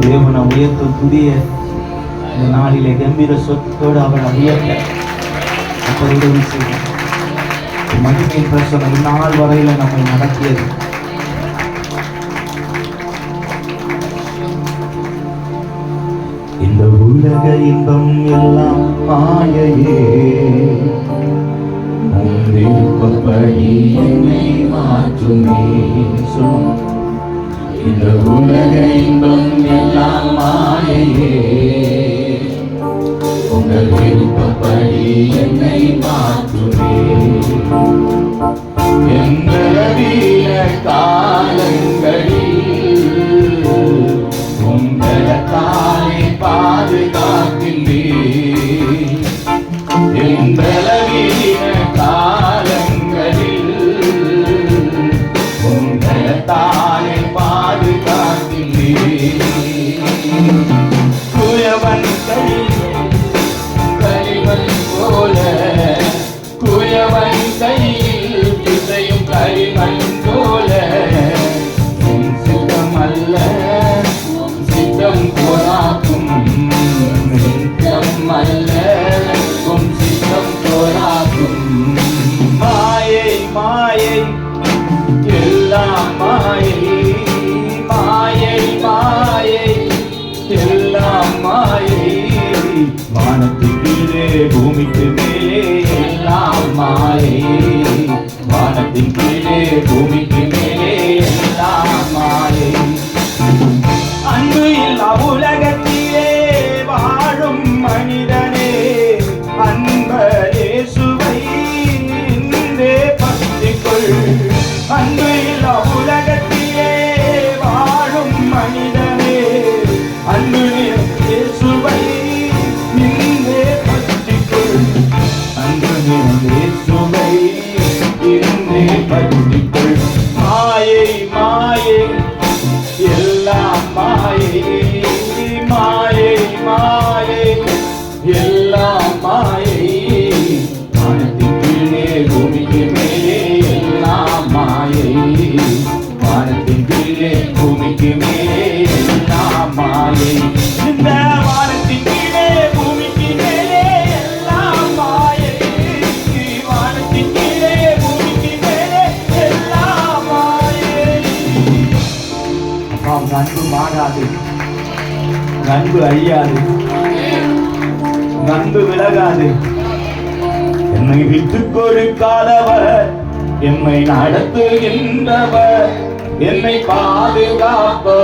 தேவனை உயர்த்தும் புதிய இந்த நாளிலே கம்பீர சொத்தோடு அவளை உயர்த்த அப்படி உதவி செய்யும் மகிமையின் பிரசனம் இந்நாள் வரையில நம்மை நடத்தியது. இந்த உலக இன்பம் எல்லாம் மாயையே. உன் விருப்பப்படி என்னை மாற்றுமே. சொல்லும் இந்த உலக இன்பம் எல்லாம் மாயையே. உங்கள் விருப்பப்படி என்னை மாற்றுமே எங்களவீர காலங்கள் குயவன் கையில் களிமண் போல குயவன் கையில் பிசையும் களிமண் போல உன் சித்தம் அல்ல உன் சித்தம் போராக்கும் உன் சித்தம் அல்ல வானத்தின் பூமிக்கு மேலே எல்லாம் மாயை. அன்பு இல்லா உலகத்திலே வாழும் மனிதனே அன்பரே சுவை பற்றிக்கொள். அன்பு இல்லா நன்பு மாறாது உங்க அழியாது. உங்க விலகாது. என்னை விட்டு கொடுக்காதவர் என்னை நடத்துகின்றவர் என்னை பாதுகாப்பவர்.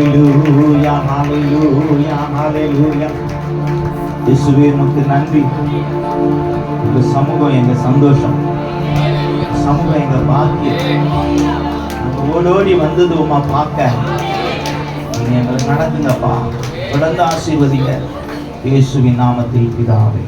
ஹalleluya ஹalleluya ஹalleluya இயேசுவே உமக்கு நன்றி. உங்க சமூகம் எங்க சந்தோஷம். சமூகம் எங்க பாக்கியம். ஓடோடி வந்தது உமா பார்க்க. நீங்க எங்களை நடத்துங்கப்பா. தொடர்ந்து ஆசீர்வதிங்க. இயேசுவின் நாமத்தில் பிதாவே.